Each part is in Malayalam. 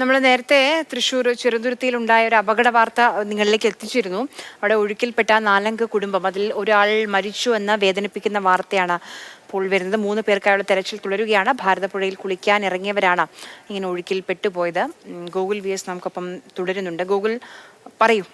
നമ്മൾ നേരത്തെ തൃശ്ശൂർ ചെറുതുരുത്തിയിൽ ഉണ്ടായ ഒരു അപകട വാർത്ത നിങ്ങളിലേക്ക് എത്തിച്ചിരുന്നു. അവിടെ ഒഴുക്കിൽപ്പെട്ട നാലംഗ കുടുംബം അതിൽ ഒരാൾ മരിച്ചു എന്ന വേദനിപ്പിക്കുന്ന വാർത്തയാണ് ഇപ്പോൾ വരുന്നത്. മൂന്ന് പേർക്കായുള്ള തെരച്ചിൽ തുടരുകയാണ്. ഭാരതപ്പുഴയിൽ കുളിക്കാൻ ഇറങ്ങിയവരാണ് ഇങ്ങനെ ഒഴുക്കിൽ പെട്ടുപോയത് ഗൂഗിൾ വി എസ് നമുക്കൊപ്പം തുടരുന്നുണ്ട്. ഗൂഗിൾ പറയൂ.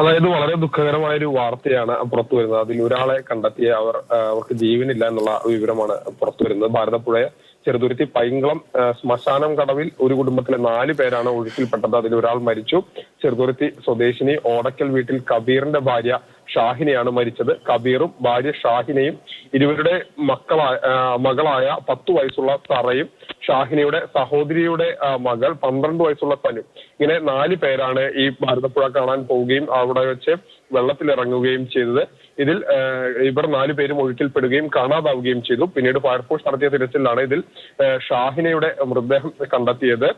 അതായത് വളരെ ദുഃഖകരമായ ഒരു വാർത്തയാണ് പുറത്തു വരുന്നത്. അതിൽ ഒരാളെ കണ്ടെത്തിയ അവർ അവർക്ക് ജീവനില്ല എന്നുള്ള വിവരമാണ് പുറത്തു വരുന്നത്. ഭാരതപ്പുഴ ചെറുതുരുത്തി പൈങ്കളം ശ്മശാനം കടവിൽ ഒരു കുടുംബത്തിലെ നാല് പേരാണ് ഒഴുക്കിൽപ്പെട്ടത്. അതിൽ ഒരാൾ മരിച്ചു. ചെറുതുരുത്തി സ്വദേശിനി ഓടക്കൽ വീട്ടിൽ കബീറിന്റെ ഭാര്യ ഷാഹിനെയാണ് മരിച്ചത്. കബീറും ഭാര്യ ഷാഹിനയും ഇരുവരുടെ മക്കളായ മകളായ പത്തു വയസ്സുള്ള സറയും ഷാഹിനയുടെ സഹോദരിയുടെ മകൾ പന്ത്രണ്ട് വയസ്സുള്ള തനു. ഇങ്ങനെ നാല് പേരാണ് ഈ ഭാരതപ്പുഴ കാണാൻ പോവുകയും അവിടെ വെച്ച് വെള്ളത്തിലിറങ്ങുകയും ചെയ്തത്. ഇതിൽ ഇവർ നാലു പേരും ഒഴുക്കിൽപ്പെടുകയും കാണാതാവുകയും ചെയ്തു. പിന്നീട് ഫയർഫോഴ്സ് നടത്തിയ തിരച്ചിലാണ് ഇതിൽ ഷാഹിനയുടെ മൃതദേഹം കണ്ടെത്തിയത്.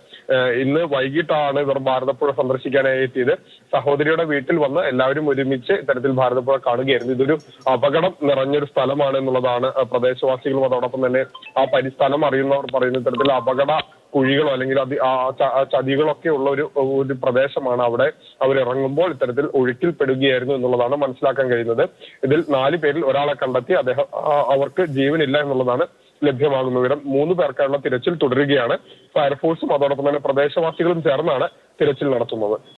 ഇന്ന് വൈകിട്ടാണ് ഇവർ ഭാരതപ്പുഴ സന്ദർശിക്കാനായി എത്തിയത്. സഹോദരിയുടെ വീട്ടിൽ വന്ന് എല്ലാവരും ഒരുമിച്ച് ഇത്തരത്തിൽ ഭാരതപ്പുഴ കാണുകയായിരുന്നു. ഇതൊരു അപകടം നിറഞ്ഞൊരു സ്ഥലമാണ് എന്നുള്ളതാണ് പ്രദേശവാസികളും അതോടൊപ്പം തന്നെ ആ പരിസ്ഥലം അറിയുന്നവർ പറയുന്ന ഇത്തരത്തിൽ അപകട കുഴികളോ അല്ലെങ്കിൽ അത് ചതികളൊക്കെ ഉള്ള ഒരു ഒരു പ്രദേശമാണ് അവിടെ. അവരിറങ്ങുമ്പോൾ ഇത്തരത്തിൽ ഒഴുക്കിൽപ്പെടുകയായിരുന്നു എന്നുള്ളതാണ് മനസ്സിലാക്കാൻ കഴിയുന്നത്. ഇതിൽ നാല് പേരിൽ ഒരാളെ കണ്ടെത്തി അദ്ദേഹം അവർക്ക് ജീവനില്ല എന്നുള്ളതാണ് ലഭ്യമാകുന്ന വിവരം മൂന്ന് പേർക്കായുള്ള തിരച്ചിൽ തുടരുകയാണ്. ഫയർഫോഴ്സും അതോടൊപ്പം തന്നെ പ്രദേശവാസികളും ചേർന്നാണ് തിരച്ചിൽ നടത്തുന്നത്.